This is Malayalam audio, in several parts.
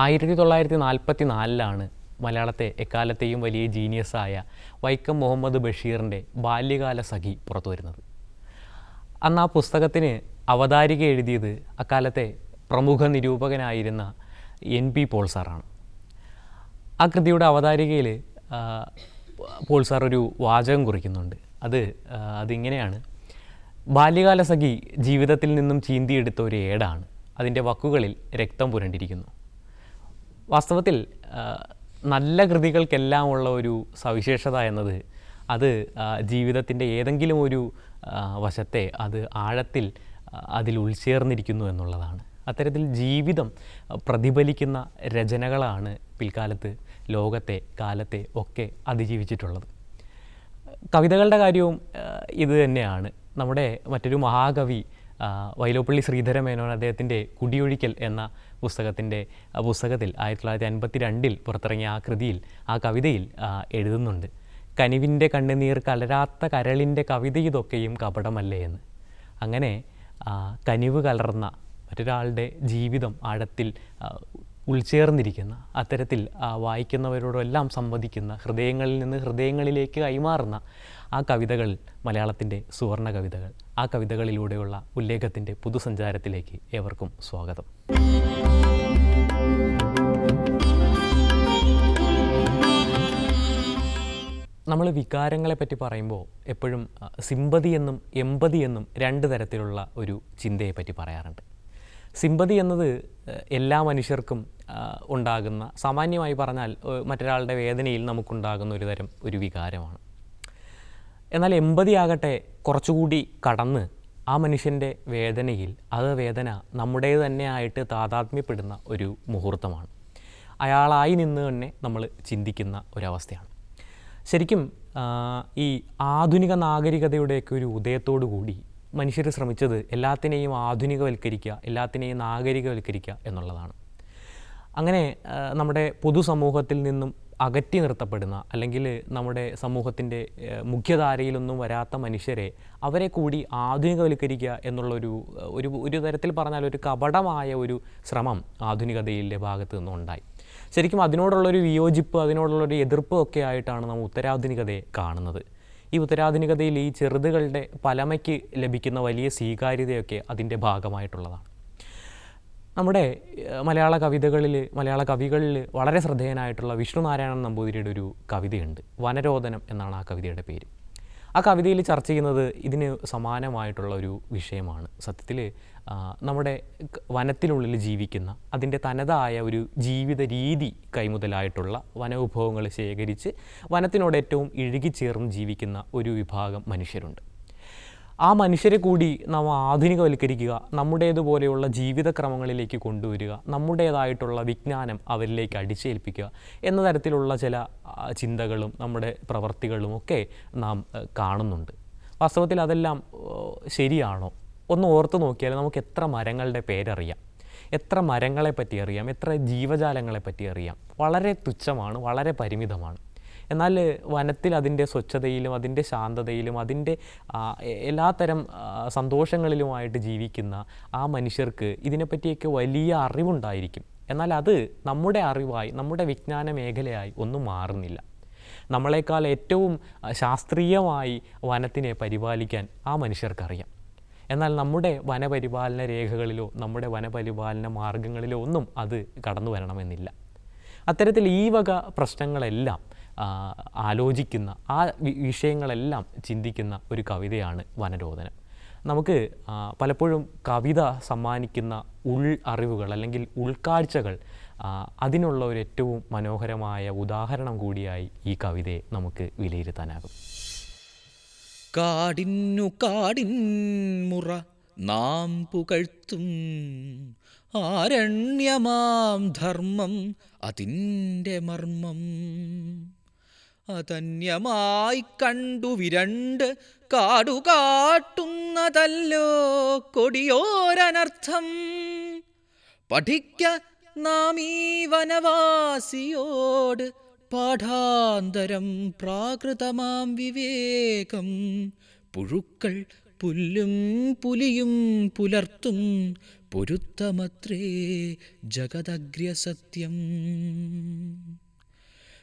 ആയിരത്തി തൊള്ളായിരത്തി നാൽപ്പത്തി നാലിലാണ് മലയാളത്തെ എക്കാലത്തെയും വലിയ ജീനിയസായ വൈക്കം മുഹമ്മദ് ബഷീറിന്റെ ബാല്യകാല സഖി പുറത്തു വരുന്നത്. അന്ന് ആ പുസ്തകത്തിന് അവതാരിക എഴുതിയത് അക്കാലത്തെ പ്രമുഖ നിരൂപകനായിരുന്ന എൻ പി പോൾ സാറാണ്. ആ കൃതിയുടെ അവതാരികയിൽ പോൾ സാർ ഒരു വാചകം കുറിക്കുന്നുണ്ട്. അത് അതിങ്ങനെയാണ് ബാല്യകാല സഖി ജീവിതത്തിൽ നിന്നും ചീന്തിയെടുത്ത ഒരു ഏടാണ്. അതിന്റെ വക്കുകളിൽ രക്തം പുരണ്ടിരിക്കുന്നു. വാസ്തവത്തിൽ നല്ല കൃതികൾക്കെല്ലാം ഉള്ള ഒരു സവിശേഷത എന്നത് അത് ജീവിതത്തിന്റെ ഏതെങ്കിലും ഒരു വശത്തെ അത് ആഴത്തിൽ അതിൽ ഉൾച്ചേർന്നിരിക്കുന്നു എന്നുള്ളതാണ്. അത്തരത്തിൽ ജീവിതം പ്രതിഫലിക്കുന്ന രചനകളാണ് പിൽക്കാലത്ത് ലോകത്തെ കാലത്തെ ഒക്കെ അതിജീവിച്ചിട്ടുള്ളത്. കവിതകളുടെ കാര്യവും ഇത് തന്നെയാണ്. നമ്മുടെ മറ്റൊരു മഹാകവി വൈലോപ്പള്ളി ശ്രീധര മേനോൻ അദ്ദേഹത്തിന്റെ കുടിയൊഴിക്കൽ എന്ന പുസ്തകത്തിന്റെ പുസ്തകത്തിൽ ആയിരത്തി തൊള്ളായിരത്തി അൻപത്തി രണ്ടിൽ പുറത്തിറങ്ങിയ ആ കൃതിയിൽ ആ കവിതയിൽ എഴുതുന്നുണ്ട്. കനിവിന്റെ കണ്ണുനീർ കലരാത്ത കരളിന്റെ കവിത ഇതൊക്കെയും കപടമല്ലേ എന്ന്. അങ്ങനെ കനിവ് കലർന്ന മറ്റൊരാളുടെ ജീവിതം ആഴത്തിൽ ഉൾച്ചേർന്നിരിക്കുന്ന അത്തരത്തിൽ വായിക്കുന്നവരോടെല്ലാം സംവദിക്കുന്ന ഹൃദയങ്ങളിൽ നിന്ന് ഹൃദയങ്ങളിലേക്ക് കൈമാറുന്ന ആ കവിതകൾ മലയാളത്തിന്റെ സുവർണ കവിതകൾ. ആ കവിതകളിലൂടെയുള്ള ഉല്ലേഖത്തിന്റെ പുതുസഞ്ചാരത്തിലേക്ക് ഏവർക്കും സ്വാഗതം. നമ്മൾ വികാരങ്ങളെ പറ്റി പറയുമ്പോൾ എപ്പോഴും സിമ്പതി എന്നും എമ്പതി എന്നും രണ്ട് തരത്തിലുള്ള ഒരു ചിന്തയെ പറ്റി പറയാറുണ്ട്. സിമ്പതി എന്നത് എല്ലാ മനുഷ്യർക്കും ഉണ്ടാകുന്ന സാമാന്യമായി പറഞ്ഞാൽ മറ്റൊരാളുടെ വേദനയിൽ നമുക്കുണ്ടാകുന്ന ഒരു തരം ഒരു വികാരമാണ്. എന്നാൽ എമ്പതി ആകട്ടെ കുറച്ചുകൂടി കടന്ന് ആ മനുഷ്യന്റെ വേദനയിൽ അത് വേദന നമ്മുടേത് തന്നെയായിട്ട് താതാത്മ്യപ്പെടുന്ന ഒരു മുഹൂർത്തമാണ്. അയാളായി നിന്ന് തന്നെ നമ്മൾ ചിന്തിക്കുന്ന ഒരവസ്ഥയാണ്. ശരിക്കും ഈ ആധുനിക നാഗരികതയുടെയൊക്കെ ഒരു ഉദയത്തോടു കൂടി മനുഷ്യർ ശ്രമിച്ചത് എല്ലാത്തിനെയും ആധുനികവൽക്കരിക്കുക എല്ലാത്തിനെയും നാഗരികവൽക്കരിക്കുക എന്നുള്ളതാണ്. അങ്ങനെ നമ്മുടെ പൊതുസമൂഹത്തിൽ നിന്നും അകറ്റി നിർത്തപ്പെടുന്ന അല്ലെങ്കിൽ നമ്മുടെ സമൂഹത്തിന്റെ മുഖ്യധാരയിലൊന്നും വരാത്ത മനുഷ്യരെ അവരെ കൂടി ആധുനികവൽക്കരിക്കുക എന്നുള്ളൊരു ഒരു ഒരു തരത്തിൽ പറഞ്ഞാൽ ഒരു കപടമായ ഒരു ശ്രമം ആധുനികതയിലെ ഭാഗത്ത് നിന്നുണ്ടായി. ശരിക്കും അതിനോടുള്ളൊരു വിയോജിപ്പ് അതിനോടുള്ളൊരു എതിർപ്പ് ഒക്കെ ആയിട്ടാണ് നമ്മൾ ഉത്തരാധുനികതയെ കാണുന്നത്. ഈ ഉത്തരാധുനികതയിൽ ഈ ചെറുതുകളുടെ പലമയ്ക്ക് ലഭിക്കുന്ന വലിയ സ്വീകാര്യതയൊക്കെ അതിന്റെ ഭാഗമായിട്ടുള്ളതാണ്. നമ്മുടെ മലയാള കവിതകളിൽ മലയാള കവികളിൽ വളരെ ശ്രദ്ധേയനായിട്ടുള്ള വിഷ്ണുനാരായണൻ നമ്പൂതിരിയുടെ ഒരു കവിതയുണ്ട് വനരോധനം എന്നാണ് ആ കവിതയുടെ പേര്. ആ കവിതയിൽ ചർച്ച ചെയ്യുന്നത് ഇതിന് സമാനമായിട്ടുള്ള ഒരു വിഷയമാണ്. സത്യത്തിൽ നമ്മുടെ വനത്തിനുള്ളിൽ ജീവിക്കുന്ന അതിന്റെ തനതായ ഒരു ജീവിത രീതി കൈമുതലായിട്ടുള്ള വനവിഭവങ്ങൾ ശേഖരിച്ച് വനത്തിനോട് ഏറ്റവും ഇഴുകിച്ചേർന്ന് ജീവിക്കുന്ന ഒരു വിഭാഗം മനുഷ്യരുണ്ട്. ആ മനുഷ്യരെ കൂടി നാം ആധുനികവൽക്കരിക്കുക നമ്മുടേതുപോലെയുള്ള ജീവിതക്രമങ്ങളിലേക്ക് കൊണ്ടുവരിക നമ്മുടേതായിട്ടുള്ള വിജ്ഞാനം അവരിലേക്ക് അടിച്ചേൽപ്പിക്കുക എന്ന തരത്തിലുള്ള ചില ചിന്തകളും നമ്മുടെ പ്രവർത്തികളും ഒക്കെ നാം കാണുന്നുണ്ട്. വാസ്തവത്തിൽ അതെല്ലാം ശരിയാണോ? ഒന്ന് ഓർത്ത് നോക്കിയാൽ നമുക്ക് എത്ര മരങ്ങളുടെ പേരറിയാം. എത്ര മരങ്ങളെ പറ്റി അറിയാം. എത്ര ജീവജാലങ്ങളെ പറ്റി അറിയാം. വളരെ തുച്ഛമാണ് വളരെ പരിമിതമാണ്. എന്നാൽ വനത്തിൽ അതിന്റെ സ്വച്ഛതയിലും അതിന്റെ ശാന്തതയിലും അതിന്റെ എല്ലാത്തരം സന്തോഷങ്ങളിലുമായിട്ട് ജീവിക്കുന്ന ആ മനുഷ്യർക്ക് ഇതിനെപ്പറ്റിയൊക്കെ വലിയ അറിവുണ്ടായിരിക്കും. എന്നാൽ അത് നമ്മുടെ അറിവായി നമ്മുടെ വിജ്ഞാന മേഖലയായി ഒന്നും മാറുന്നില്ല. നമ്മളെക്കാൾ ഏറ്റവും ശാസ്ത്രീയമായി വനത്തിനെ പരിപാലിക്കാൻ ആ മനുഷ്യർക്കറിയാം. എന്നാൽ നമ്മുടെ വനപരിപാലന രേഖകളിലോ നമ്മുടെ വനപരിപാലന മാർഗങ്ങളിലോ ഒന്നും അത് കടന്നു വരണമെന്നില്ല അത്തരത്തിൽ ഈ വക പ്രശ്നങ്ങളെല്ലാം ആലോചിക്കുന്ന ആ വിഷയങ്ങളെല്ലാം ചിന്തിക്കുന്ന ഒരു കവിതയാണ് വനരോധനം നമുക്ക് പലപ്പോഴും കവിത സമ്മാനിക്കുന്ന ഉൾ അറിവുകൾ അല്ലെങ്കിൽ ഉൾക്കാഴ്ചകൾ അതിനുള്ള ഒരു ഏറ്റവും മനോഹരമായ ഉദാഹരണം കൂടിയായി ഈ കവിതയെ നമുക്ക് വിലയിരുത്താനാകും. കാടിന്നു കാടിൻ മുറ നാം പുകഴ്ത്തും. ആരണ്യമാം ധർമ്മം അതിന്റെ മർമ്മം. അതന്യമായി കണ്ടു വിരണ്ട് കാടുകാട്ടുന്നതല്ലോ കൊടിയോരനർത്ഥം. പഠിക്ക നാം ഈ വനവാസിയോട് പാഠാന്തരം പ്രാകൃതമാം വിവേകം. പുഴുക്കൾ പുല്ലും പുലിയും പുലർത്തും പൊരുത്തമത്രേ ജഗദഗ്രസത്യം.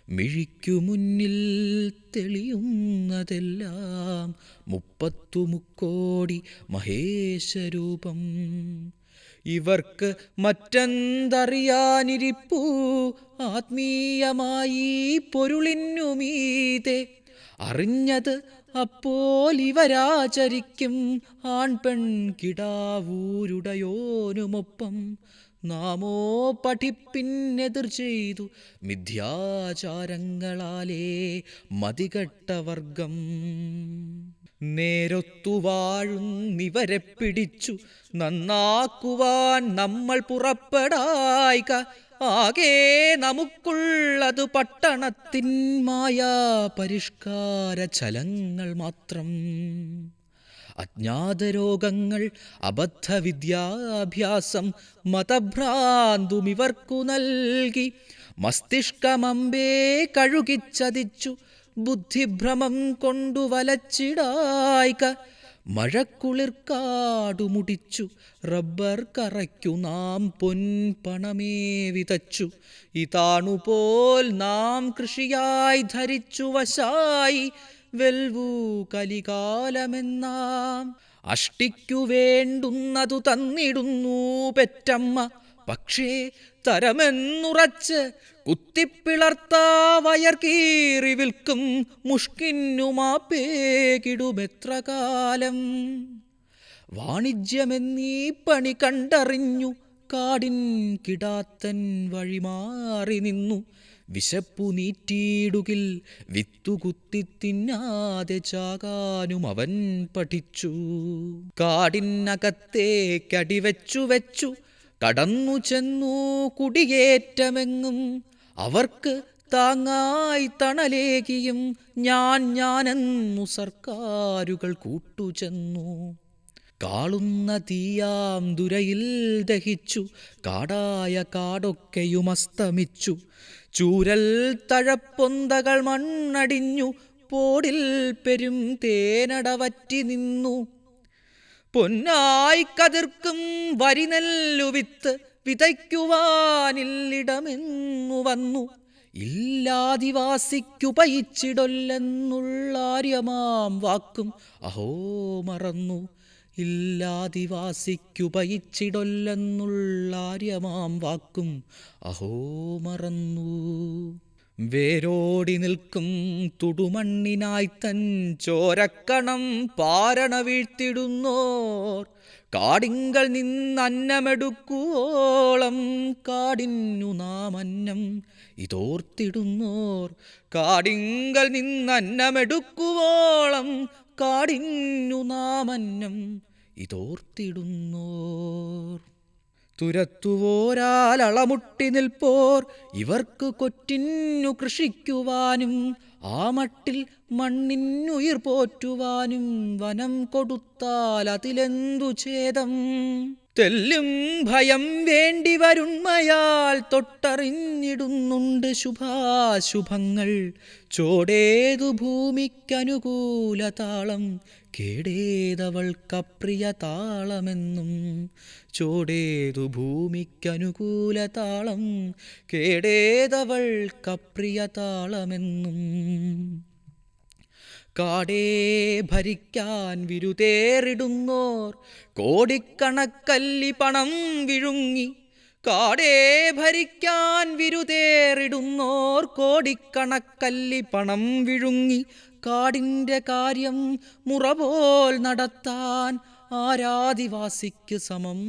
മിഴിക്കു മുന്നിൽ തെളിയുന്നതെല്ലാം മുപ്പത്തു മുക്കോടി മഹേശരൂപം ഇവർക്ക് മറ്റെന്തറിയാനിരിപ്പൂ? ആത്മീയമായി പൊരുളിനുമീതെ അറിഞ്ഞത് അപ്പോൾ ഇവരാചരിക്കും ആൺപെൺ കിടാവൂരുടയോനുമൊപ്പം. നാമോ പഠിപ്പിന്നെതിർ ചെയ്തു മിഥ്യാചാരങ്ങളാലേ മതികെട്ടവർഗം നേരൊത്തു വാഴുന്നിവരെ പിടിച്ചു നന്നാക്കുവാൻ നമ്മൾ പുറപ്പെടായിക. ആകെ നമുക്കുള്ളത് പട്ടണത്തിൻ പരിഷ്കാര ചലങ്ങൾ മാത്രം. അജ്ഞാതരോഗങ്ങൾ അബദ്ധവിദ്യാഭ്യാസം വിദ്യാഭ്യാസം ഇവർക്കു നൽകി. മസ്തിഷ്കമമ്പേ കഴുകിച്ചതിച്ചു ബുദ്ധിഭ്രമം കൊണ്ടു വലച്ചിടായിക. മഴക്കുളിർക്കാടുമുടിച്ചു റബ്ബർ കറയ്ക്കു നാം പൊൻപണമേ വിതച്ചു. ഇതാണുപോൽ നാം കൃഷിയായി ധരിച്ചു വശായി. വെൽവൂ കലികാലമെന്നാം. അഷ്ടിക്കു വേണ്ടുന്നതു തന്നിടുന്നു പെറ്റമ്മ. പക്ഷേ തരമെന്നുറച്ച് കുത്തിപ്പിളർത്താ വയർ കീറി വിൽക്കും മുഷ്കിന്നുമാപ്പേകിടുമെത്ര കാലം വാണിജ്യമെന്നീ പണി കണ്ടറിഞ്ഞു കാടിൻ കിടാത്തൻ വഴിമാറി നിന്നു. വിശപ്പു നീറ്റിയിടുകിൽ വിത്തുകുത്തി തിന്നാതെ ചാകാനും അവൻ പഠിച്ചു. കാടിനകത്തേക്കടിവെച്ചു വെച്ചു കടന്നു ചെന്നു കുടിയേറ്റമെങ്ങും. അവർക്ക് താങ്ങായി തണലേകിയും ഞാൻ ഞാനെന്നു സർക്കാരുകൾ കൂട്ടുചെന്നു കാളുന്ന തീയാം ദുരയിൽ ദഹിച്ചു കാടായ കാടൊക്കെയും അസ്തമിച്ചു. ചൂരൽ തഴപ്പൊന്തകൾ മണ്ണടിഞ്ഞു പോടിൽ പെരും തേനടവറ്റി നിന്നു. പൊന്നായി കതിർക്കും വരിനെല്ലുവിത്ത് വിതയ്ക്കുവാനില്ലിടമെന്നു വന്നു. ഇല്ലാദിവാസിക്കുപയിച്ചിടൊല്ലെന്നുള്ളാര്യമാം വാക്കും അഹോ മറന്നു. ഇല്ലാദിവാസിക്കുപയിച്ചിടൊല്ലെന്നുള്ളാര്യമാം വാക്കും അഹോ മറന്നു. വേരോടി നിൽക്കും തുടുമണ്ണിനായി തൻ ചോരക്കണം പാരണ വീഴ്ത്തിടുന്നോർ. കാടിങ്കൾ നിന്നന്നമെടുക്കുവോളം കാടിന്നു നാം അന്നം ഇതോർത്തിടുന്നോർ. കാടിങ്കൽ നിന്നന്നമെടുക്കുവോളം കാടിന്നു നാമന്നം ഇതോർത്തിടുന്നോർ. തുരത്തുവോരാൽ അളമുട്ടി നിൽപ്പോർ. ഇവർക്ക് കൊറ്റിന്നു കൃഷിക്കുവാനും ആ മട്ടിൽ മണ്ണിന്നുയിർ പോറ്റുവാനും വനം കൊടുത്താൽ അതിലെന്തു ഛേദം? തെല്ലും ഭയം വേണ്ടി വരുണ്മയാൽ തൊട്ടറിഞ്ഞിടുന്നുണ്ട് ശുഭാശുഭങ്ങൾ. ചോടേതു ഭൂമിക്കനുകൂല താളം കേടേതവൾക്കപ്രിയ താളമെന്നും ചോടേതു ഭൂമിക്കനുകൂല താളം കേടേതവൾക്കപ്രിയ താളമെന്നും കാടേ ഭരിക്കാൻ വിരുതേറിടുന്നോർ കോടിക്കണക്കല്ലി പണം വിഴുങ്ങി കാടേ ഭരിക്കാൻ വിരുതേറിടുന്നോർ കോടിക്കണക്കല്ലി പണം വിഴുങ്ങി കാടിന്റെ കാര്യം മുറപോൽ നടത്താൻ ആരാദിവാസിക്ക് സമം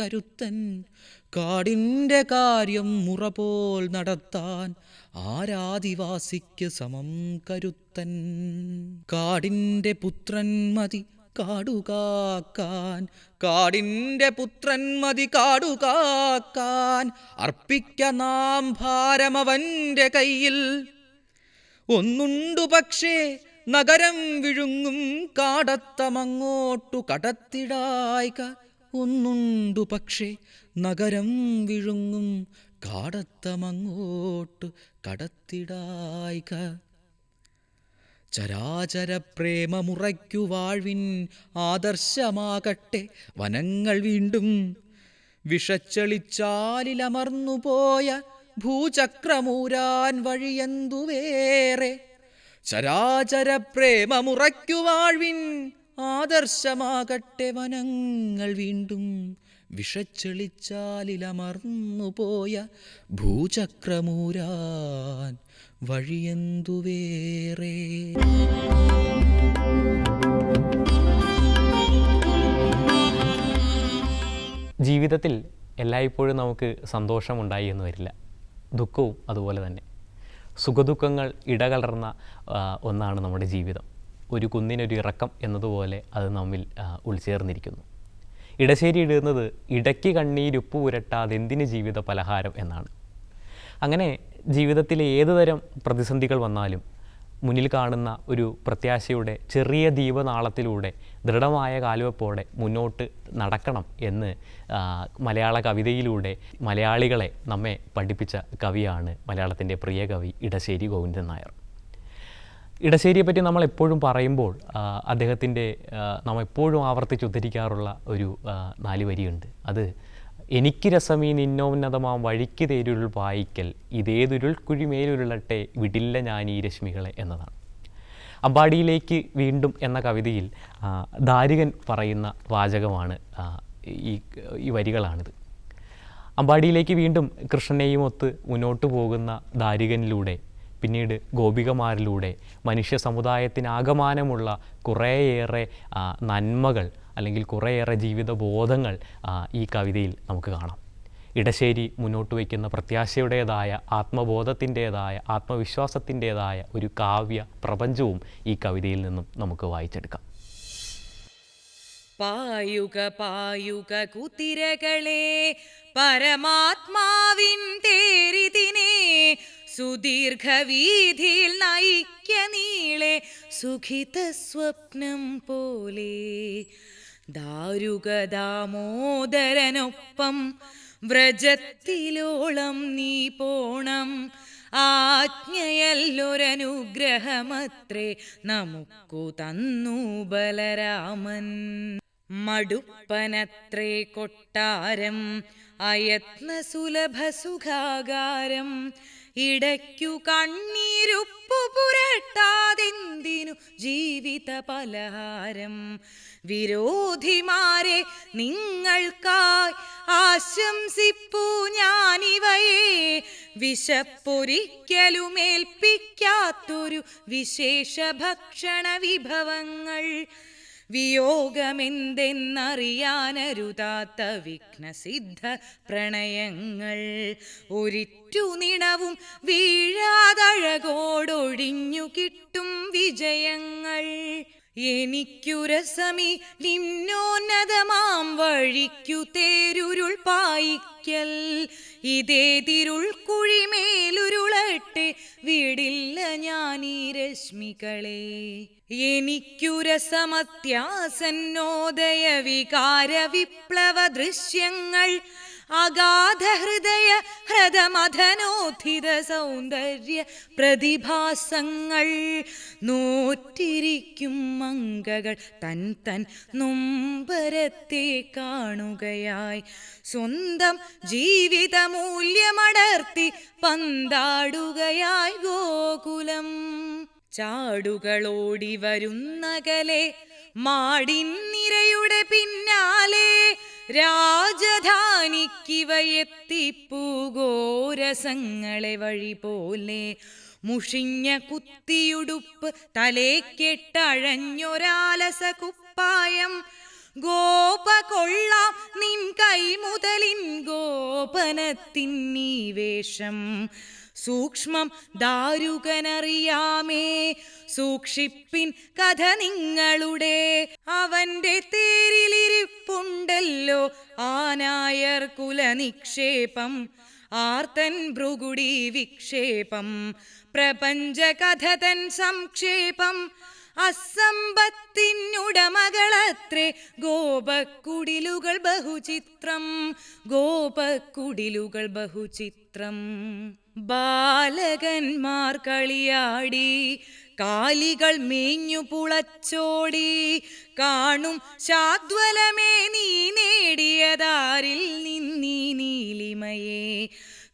കരുത്തൻ. കാടിന്റെ കാര്യം മുറപോൽ നടത്താൻ ആരാദിവാസിക്ക് സമം കരുത്തൻ. കാടിന്റെ പുത്രൻ മതി കാടുകാക്കാൻ. കാടിന്റെ പുത്രൻ മതി കാടുകാക്കാൻ. അർപ്പിക്ക നാം ഭാരമവന്റെ കയ്യിൽ. ഒന്നുണ്ടു പക്ഷേ നഗരം വിഴുങ്ങും കാടത്തമങ്ങോട്ടു കടത്തിടായ്ക. ഒന്നുണ്ടു പക്ഷേ നഗരം വിഴുങ്ങും കാടത്തമങ്ങോട്ടു കടത്തിടായ്ക. ചരാചര പ്രേമമുറയ്ക്കു വാഴ്വിൻ ആദർശമാകട്ടെ വനങ്ങൾ വീണ്ടും. വിഷച്ചളിച്ചാലിലമർന്നുപോയ ഭൂചക്രമൂരാൻ വഴിയെന്തുവേറെ ചരാചര പ്രേമമുറയ്ക്കു വാഴ്വിൻ ആദർശമാകട്ടെ വനങ്ങൾ വീണ്ടും. വിഷച്ചെളിച്ചാലിലമർന്നുപോയ ഭൂചക്രമൂരാൻ വഴിയെന്തു വേറെ ജീവിതത്തിൽ എല്ലായ്പ്പോഴും നമുക്ക് സന്തോഷമുണ്ടായി എന്ന് വരില്ല. ദുഃഖവും അതുപോലെ തന്നെ. സുഖദുഃഖങ്ങൾ ഇടകലർന്ന ഒന്നാണ് നമ്മുടെ ജീവിതം. ഒരു കുന്നിനൊരു ഇറക്കം എന്നതുപോലെ അത് നമ്മിൽ ഉൾച്ചേർന്നിരിക്കുന്നു. ഇടശ്ശേരി ഇടുന്നത് ഇടയ്ക്ക് കണ്ണീരുപ്പ് പുരട്ടാതെന്തിന് ജീവിത പലഹാരം എന്നാണ്. അങ്ങനെ ജീവിതത്തിലെ ഏതുതരം പ്രതിസന്ധികൾ വന്നാലും മുന്നിൽ കാണുന്ന ഒരു പ്രത്യാശയുടെ ചെറിയ ദീപനാളത്തിലൂടെ ദൃഢമായ കാലുവെപ്പോടെ മുന്നോട്ട് നടക്കണം എന്ന് മലയാള കവിതയിലൂടെ മലയാളികളെ നമ്മെ പഠിപ്പിച്ച കവിയാണ് മലയാളത്തിന്റെ പ്രിയ കവി ഇടശ്ശേരി ഗോവിന്ദൻ നായർ. ഇടശ്ശേരിയെ പറ്റി നമ്മൾ എപ്പോഴും പറയുമ്പോൾ അദ്ദേഹത്തിന്റെ നാം എപ്പോഴും ആവർത്തിച്ചുദ്ധരിക്കാറുള്ള ഒരു ആ, നാല് വരിയുണ്ട്. അത് എനിക്ക് രസമീ നിന്നോന്നതമാം വഴിക്ക് തേരുരുൾ വായിക്കൽ ഇതേതുരുൾ കുഴിമേലുരുളട്ടെ വിടില്ല ഞാൻ ഈ രശ്മികളെ എന്നതാണ്. അമ്പാടിയിലേക്ക് വീണ്ടും എന്ന കവിതയിൽ ദാരികൻ പറയുന്ന വാചകമാണ് ഈ ഈ വരികളാണിത്. അമ്പാടിയിലേക്ക് വീണ്ടും കൃഷ്ണനെയും ഒത്ത് മുന്നോട്ട് പോകുന്ന ദാരികനിലൂടെ പിന്നീട് ഗോപികമാരിലൂടെ മനുഷ്യ സമുദായത്തിനാകമാനമുള്ള കുറേയേറെ നന്മകൾ അല്ലെങ്കിൽ കുറേയേറെ ജീവിത ബോധങ്ങൾ ഈ കവിതയിൽ നമുക്ക് കാണാം. ഇടശ്ശേരി മുന്നോട്ട് വയ്ക്കുന്ന പ്രത്യാശയുടേതായ ആത്മബോധത്തിന്റേതായ ആത്മവിശ്വാസത്തിന്റേതായ ഒരു കാവ്യ പ്രപഞ്ചവും ഈ കവിതയിൽ നിന്നും നമുക്ക് വായിച്ചെടുക്കാം. പായുക പായുക കുതിരകളെ പരമാത്മാവിൻ തേരിതിനെ സുദീർഘ വീതിയിൽ നയിക്ക നീളെ സുഖിത സ്വപ്നം പോലെ. ദാരുകദാമോദരനൊപ്പം വ്രജത്തിലോളം നീ പോണം. ആജ്ഞയല്ലൊരനുഗ്രഹമത്രേ നമുക്കു തന്നു ബലരാമൻ. മടുപ്പനത്രേ കൊട്ടാരം അയത്ന സുലഭ സുഖാകാരം ഇടയ്ക്കു കണ്ണീരുപ്പു പുരട്ടാതെന്തിനു ജീവിത പലഹാരം? വിരോധിമാരെ നിങ്ങൾക്കായി ആശംസിപ്പു ഞാനിവയെ. വിശപ്പൊരിക്കലുമേൽപ്പിക്കാത്തൊരു വിശേഷ ഭക്ഷണ വിഭവങ്ങൾ. വിയോഗമെന്തെന്നറിയാനരുതാത്ത വിഘ്നസിദ്ധ പ്രണയങ്ങൾ. ഒരിറ്റു നിണവും വീഴാതഴകോടൊഴിഞ്ഞു കിട്ടും വിജയങ്ങൾ. എനിക്കുരസമി നിന്നോന്നതമാം വഴിക്കു തേരുരുൾ പായിക്കൽ. ഇതേ തിരുൾ കുഴിമേലുരുളട്ടെ വീടില്ല ഞാൻ ഈ രശ്മികളെ. എനിക്കുരസമത്യാസന്നോദയ വികാര വിപ്ലവ ദൃശ്യങ്ങൾ അഗാധ ഹൃദയ ഹൃദമഥനോത്ഥിത സൗന്ദര്യ പ്രതിഭാസങ്ങൾ നോറ്റിരിക്കും മങ്കകൾ തൻ തൻ നൊമ്പരത്തെ കാണുകയായി. സ്വന്തം ജീവിത മൂല്യമടർത്തി പന്താടുകയായി ഗോകുലം. ചാടുകളോടി വരുന്നകലെ മാടിൻ നിരയുടെ പിന്നാലെ രാജധാനിക്കിവയെത്തിപ്പൂഗോരസങ്ങളെ വഴി പോലെ മുഷിഞ്ഞ കുത്തിയുടുപ്പ് തലേക്കെട്ടഴഞ്ഞൊരാലസ കുപ്പായം ഗോപ കൊള്ളാം നിൻ കൈമുതലിൻ ഗോപനത്തിൻ നീ വേഷം സൂക്ഷ്മം ദാരുകനറിയാമേ. സൂക്ഷിപ്പിൻ കഥ നിങ്ങളുടെ. അവന്റെ തേരിലിരിപ്പുണ്ടല്ലോ ആനായർ കുലനിക്ഷേപം. ആർത്തൻ ഭൃഗുടി വിക്ഷേപം. പ്രപഞ്ച കഥ തൻ സംക്ഷേപം. അസമ്പത്തിനുടമകളത്രേ ഗോപക്കുടിലുകൾ ബഹുചിത്രം. ഗോപക്കുടിലുകൾ ബഹുചിത്രം. ബാലകന്മാർ കളിയാടി കാലികൾ മേഞ്ഞു പുളച്ചോടി കാണും ശാദ്വലമേ നീ നേടിയതാരിൽ നിന്നീ നീലിമയെ.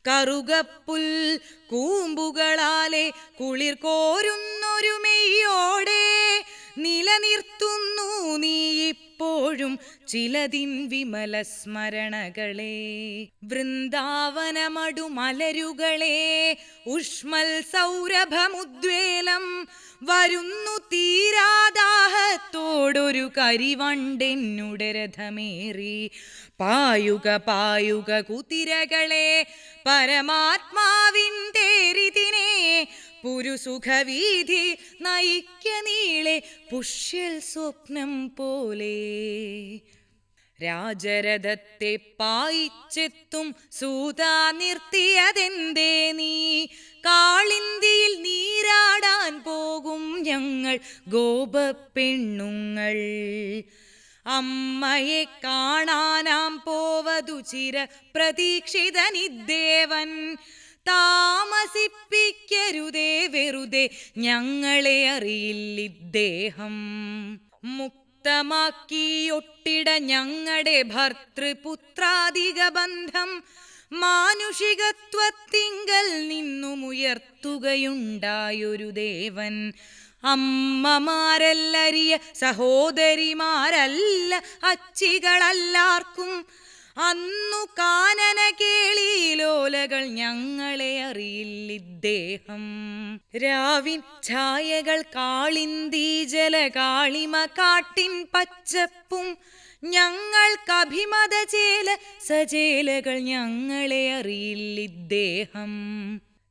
കറുകപ്പുൽ കൂമ്പുകളാലെ കുളിർ കോരുന്നൊരു മെയ്യോടെ നിലനിർത്തുന്നു നീ ഇപ്പോഴും ചിലതിൻ വിമല സ്മരണകളെ വൃന്ദാവനമടുമലരുകളെ ഉഷ്മൽ സൗരഭമുദ്വേലം വരുന്നു തീരാദാഹത്തോടൊരു കരിവണ്ടെന്നുടെ രഥമേറി. പായുക പായുക കുതിരകളെ പരമാത്മാവിൻ തേരിതിനെ പുരുസുഖവീതി നയിക്ക നീളെ പുഷ്യൽ സ്വപ്നം പോലെ. രാജരഥത്തെ പായിച്ചെത്തും സൂതാ നിർത്തിയതെന്തേ നീ? കാളിന്തിയിൽ നീരാടാൻ പോകും ഞങ്ങൾ ഗോപ പെണ്ണുങ്ങൾ അമ്മയെ കാണാനാം പോവതു ചിര പ്രതീക്ഷിതനിദ്ദേവൻ താമസിപ്പിക്കരുതേ വെറുതെ ഞങ്ങളെ അറിയില്ലിദ്ദേഹം. മുക്തമാക്കിയൊട്ടിട ഞങ്ങളുടെ ഭർത്തൃപുത്രാധിക ബന്ധം മാനുഷികത്വത്തിങ്കൽ നിന്നുമുയർത്തുകയുണ്ടായൊരു ദേവൻ. അമ്മമാരല്ലരിയ സഹോദരിമാരല്ല അച്ചികളല്ലാർക്കും അന്നു കാനന കേളിലോലകൾ ഞങ്ങളെ അറിയില്ലിദ്ദേഹം. രാവിൻ ഛായകൾ കാളിന്തി ജല കാളിമ കാട്ടിൻ പച്ചപ്പും ഞങ്ങൾക്കഭിമത ചേല സചേലകൾ ഞങ്ങളെ അറിയില്ലിദ്ദേഹം.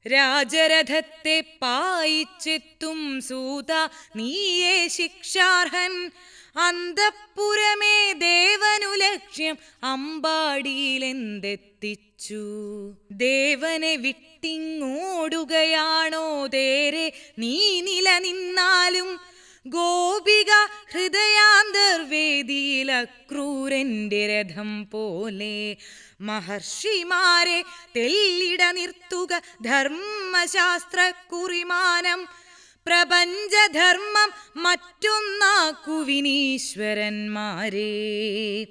രാജരഥത്തെ പായിച്ചെത്തും സൂത നീയേ ശിക്ഷാർഹൻ. അന്തപ്പുരമേ ദേവനു ലക്ഷ്യം അമ്പാടിയിലെന്തെത്തിച്ചു? ദേവനെ വിട്ടിങ്ങോടുകയാണോ തേരെ നീ നിലനിന്നാലും? ഗോപിക ഹൃദയാന്തർവേദിയിൽ അക്രൂരന്റെ രഥം പോലെ മഹർഷിമാരെ തെല്ലിട നിർത്തുക ധർമ്മശാസ്ത്ര കുറിമാനം പ്രപഞ്ചധർമ്മം മറ്റൊന്നാക്കുവിനീശ്വരന്മാരെ.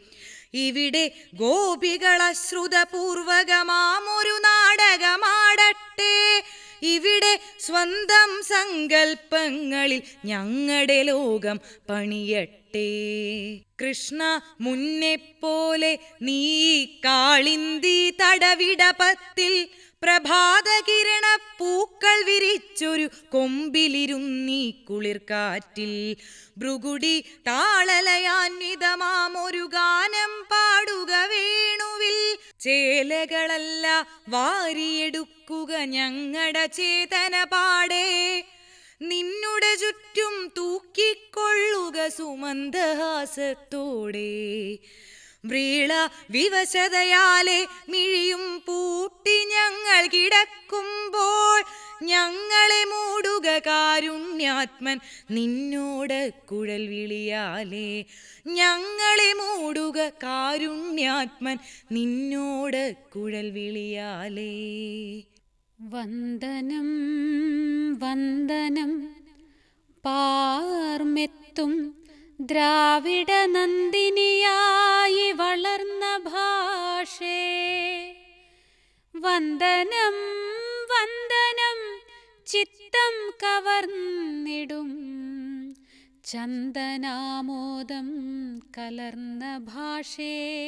ഇവിടെ ഗോപികളശ്രുതപൂർവകമാമൊരു നാടകമാടട്ടെ. ഇവിടെ സ്വന്തം സങ്കൽപ്പങ്ങളിൽ ഞങ്ങളുടെ ലോകം പണിയട്ടെ. കൃഷ്ണ മുന്നെപ്പോലെ നീ കാളിന്തി തടവിടപത്തിൽ പ്രഭാതകിരണ പൂക്കൾ വിരിച്ചൊരു കൊമ്പിലിരുന്നീ കുളിർക്കാറ്റിൽ. ഭൃഗുടി താളലയാന്വിതമാമൊരു ഗാനം പാടുക വേണുവിൽ. ചേലകളല്ല വാരിയെടുക്കുക ഞങ്ങളുടെ ചേതന പാടേ. നിന്നുടെ ചുറ്റും തൂക്കിക്കൊള്ളുക സുമന്ദഹാസത്തോടെ. വ്രീള വിവശതയാലെ മിഴിയും പൂട്ടി ഞങ്ങൾ കിടക്കുമ്പോൾ ഞങ്ങളെ മൂടുക കാരുണ്യാത്മൻ നിന്നോട് കുഴൽ വിളിയാലേ. ഞങ്ങളെ മൂടുക കാരുണ്യാത്മൻ നിന്നോട് കുഴൽ വിളിയാലേ. വന്ദനം വന്ദനം പാർമെത്തും ദ്രാവിഡ നന്ദിനിയായി വളർന്ന ഭാഷേ. വന്ദനം വന്ദനം ചിത്തം കവർന്നിടും. ചന്ദനാമോദം കലർന്ന ഭാഷേ.